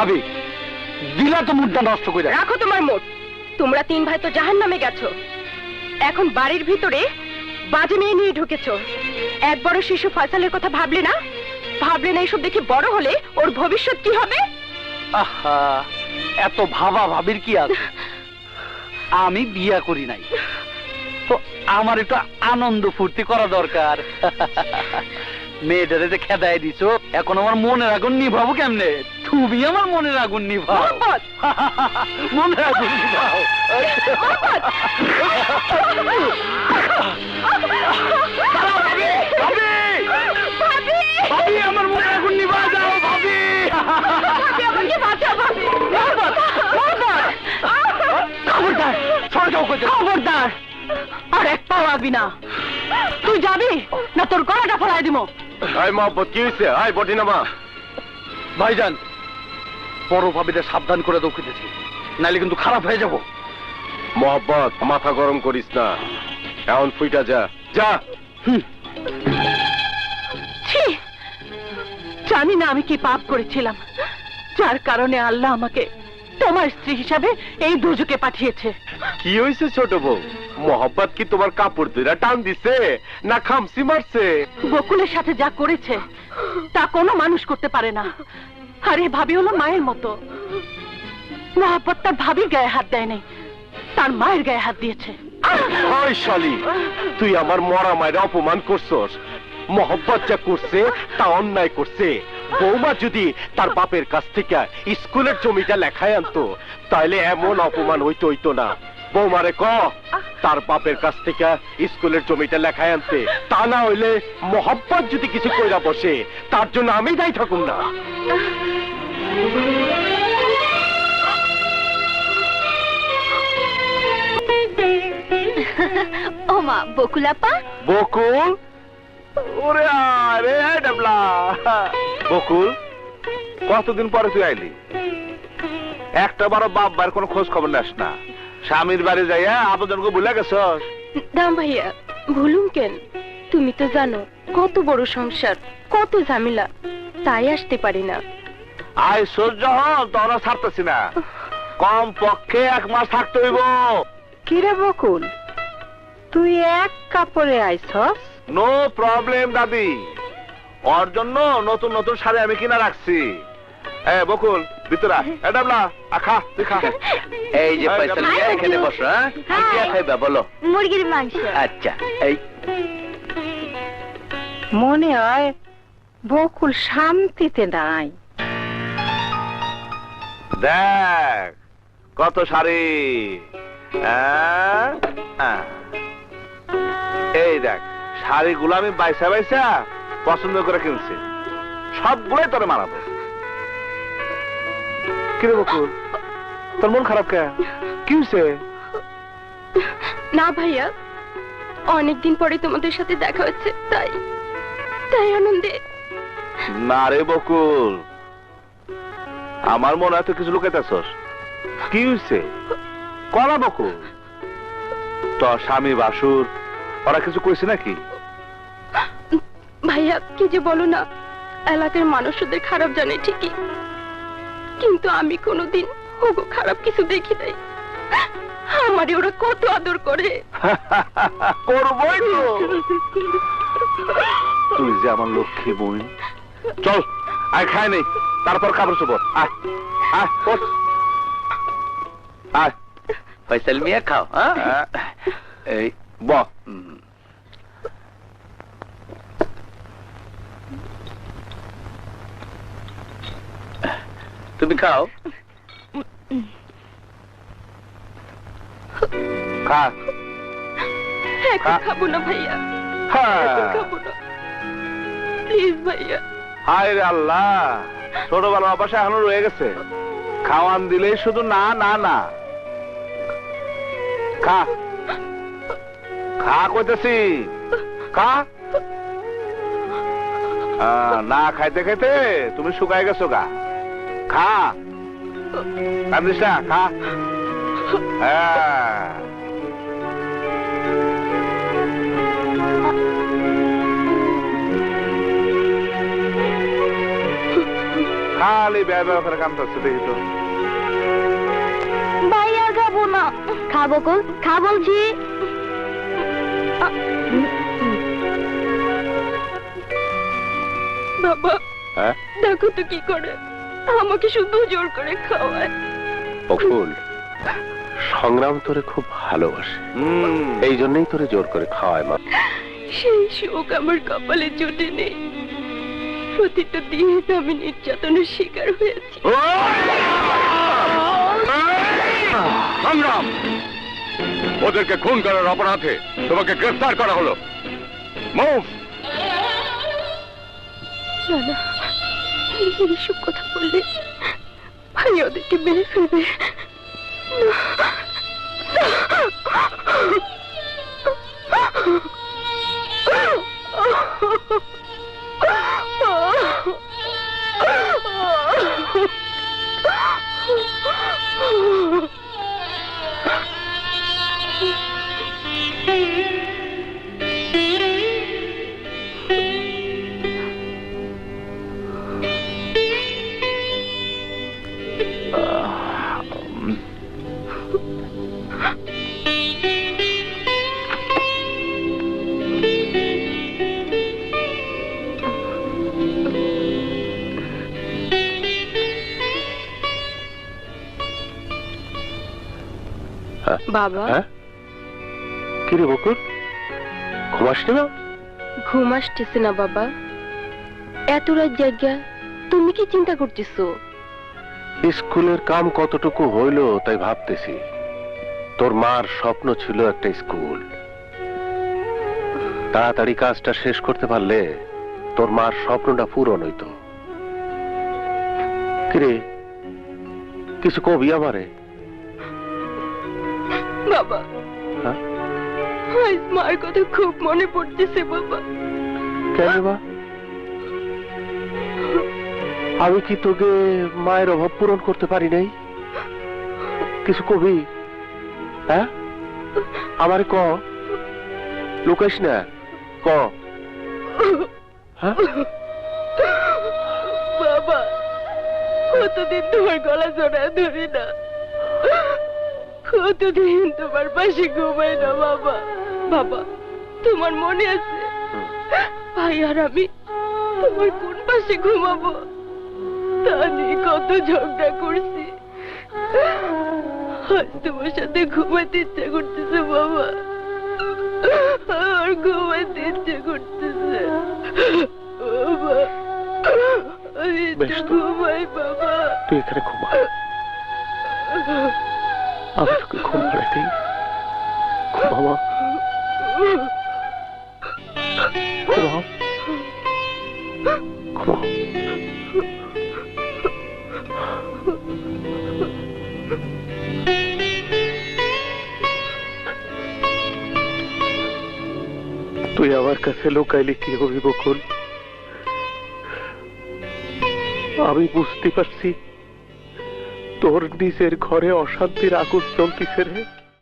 ভাবি দিলা তো মুডটা নষ্ট করে রাখো তোমার মোট তোমরা তিন ভাই তো জাহান নামে গেছো। এখন বাড়ির ভিতরে বাজে মেয়ে নিয়ে ঢুকেছো। এক বড় শিশু ফয়সালের কথা ভাবলে না? ভাবলে না এইসব দেখে বড় হলে ওর ভবিষ্যৎ কি হবে? আহা এত ভাবা ভাবির কি আছে? আমি বিয়া করি নাই। তো আমার একটু আনন্দ ফুর্তি করা দরকার। মেয়েটারে যে খেদাই দিছো এখন আমার মনের আগুন নিভাবো কেমনে? তুমি আমার মনের আগুন নিভাও! মনের আগুন নিভাও ভাবি, আমার মনের আগুন নিভা যাও ভাবি! খবরদার সরে যাও কইতে খবরদার আর এক পাও লাগবি না। তুই যাবি? না তোর গলাটা ফলাই দিব। আয় মহব্বত কি হয়েছে আয় বটি নামা ভাইজান বড় ভাবিটা সাবধান করে দৌড়িতেছি নাইলে কিন্তু খারাপ হয়ে যাব। মহব্বত মাথা গরম করিস না। এখন ফুইটা যা। যা। ছি! জানি না আমি কি পাপ করেছিলাম। যার কারণে আল্লাহ আমাকে তোমার স্ত্রী হিসাবে এই দুজকে পাঠিয়েছে। কি হয়েছে ছোট বউ? মহব্বত কি তোমার কাপড় দুইরা টান দিছে না খামসি মারছে? বকুলের সাথে যা করেছে তা কোনো মানুষ করতে পারে না। আরে ভাবি হলো মায়ের মতো। মহাপত তার ভাবির গায়ে হাত দেয়নি, তার মায়ের গায়ে হাত দিয়েছে। ওই শালি, তুই আমার মরা মায়ের অপমান করছস। মহব্বত যা করছে, তা অন্যায় করছে। বৌমা যদি তার বাপের কাছ থেকে স্কুলের জমিটা লেখায় আনতো, তাইলে এমন অপমান হইতো হইতো না। বৌমারে ক, তার বাপের কাছ থেকে স্কুলের জমিটা লেখায় আনতে। তা না হইলে মহব্বত যদি কিছু কইরা বসে, তার জন্য আমি দায়ী থাকুম না। ও মা বকুলাপা? বকুল? ওরে আরে ডাবলা। বকুল কতদিন পরে তুই আইলি? একটা বারো বাপ বার কোনো খোঁজ খবর নাস না। স্বামীর বাড়ি যাইয়া আবেদনকে ভুলে দাম ভাইয়া ভুলুম কেন? তুমি তো জানো কত বড় সংসার কত ঝামেলা। তাই আসতে পারি না। আয় সহ্য হল তোরা ছাড়তেছি না। কম পক্ষে এক মাস থাকতে হইব। কিরে বকুল তুই এক কাপড়ে আইছস? নো প্রবলেম দাদি। ওর জন্য নতুন নতুন শাড়ি আমি কিনা রাখছি। এ বকুল ভিতরা এ ডাবলা আখা তুই খা। এই যে পয়সা নিয়ে এখানে বসো হ্যাঁ। কি খাইবা বলো। মুরগির মাংস। আচ্ছা এই। মনে হয় বকুল শান্তিতে নাই। দেখ কত শাড়ি। এই দেখ শাড়িগুলো আমি বাইসা বাইসা পছন্দ করে কিনছি। সবগুলোই তোরে মানাবো। কিরে বকুল তোর মন খারাপ কে কি হয়েছে না ভাইয়া অনেকদিন পরে তোমাদের সাথে দেখা হচ্ছে তাই তাই আনন্দে। না রে বকুল আমার মনে হয় তুই কিছু লুকাইতেছস। কি হয়েছে কলা বকুল তোর স্বামী বাসুর ওরা কিছু কইছে নাকি? ভাইয়া কি যে বলো না এলাকার মানুষদের খারাপ জানে ঠিকই। কিন্তু আমি কোনোদিন ওগো খারাপ কিছু দেখি নাই। আমারে ওরা কত আদর করে। করবই তো। তুই যে আমার লক্ষ্মী বোন। চল। আয় খাই নেই। তারপর খাবার চোপড় আয় আয় ওঠ। আয়। ফয়সাল মিয়া খাও হ্যাঁ। এই ব। তুমি খাও। খা। খাব না ভাইয়া। খাব না। প্লিজ ভাইয়া। হায় আল্লাহ, ছোটবেলা অভ্যাস এখনও রয়ে গেছে। খাওয়ান দিলেই শুধু না না না। খা। খা কইতেছি। খা। না খাইতে খাইতে তুমি শুকাই গেছো গা। খা। খা। হ্যাঁ। খালি ব্যয় ব্যয় করে কাম করছে দেখি তো। ভাই আর খাব না। খাব কো খা বলছি। বাবা হ্যাঁ? দেখো তো কি করে। আমাকে শুধু জোর করে খাওয়ায়। বকুল সংগ্রাম তোরে খুব ভালোবাসে। এই জন্যই তোরে জোর করে খাওয়ায় মা। সেই শোক আমার কপালে জুটে নেই প্রতিটা দিন আমি নির্যাতনের শিকার হয়েছি। সংগ্রাম! ওদেরকে খুন করার অপরাধে তোমাকে গ্রেফতার করা হলো। মুভ না না এইসব কথা বললে ভাই ওদেরকে মেরে ফেলবে। বাবা। হ্যাঁ? কি রে বকুল ঘুমাসনি না? ঘুম আসতেছে না বাবা। এত রাত জায়গা তুমি কি চিন্তা করতেছো? স্কুলের কাম কতটুকু হইল তাই ভাবতেছি। তোর মার স্বপ্ন ছিল একটা স্কুল। তাড়াতাড়ি কাজটা শেষ করতে পারলে তোর মার স্বপ্নটা পূরণ হইতো। কিরে কিছু কবি আমারে? বাবা। হ্যাঁ? আজ মার কথা খুব মনে পড়তেছে বাবা। কেন বা আমি কি তোকে মায়ের অভাব পূরণ করতে পারি নাই? কিছু কবি? হ্যাঁ? আমারে ক? লুকাইস না? ক? হ্যাঁ? বাবা কতদিন তোমার গলা জড়া ধরি না। কতদিন তোমার পাশে ঘুমাই না বাবা। বাবা তোমার মনে আছে? ভাই আর আমি তোমার কোন পাশে ঘুমাবো? তা নিয়ে কত ঝগড়া করছি। আজ তোমার সাথে ঘুমাতে ইচ্ছে করতেছে বাবা। আর ঘুমাতে ইচ্ছে করতেছে। বাবা। ঘুমাই বাবা। তুই এখানে ঘুমা। আমি তোকে ঘুম পাড়াতেই ঘুমাও তুই আমার কাছে লোকাইলি কি হবি বকুল? আমি বুঝতে পারছি তোর নিজের ঘরে অশান্তির আগুন চলতিছে রে।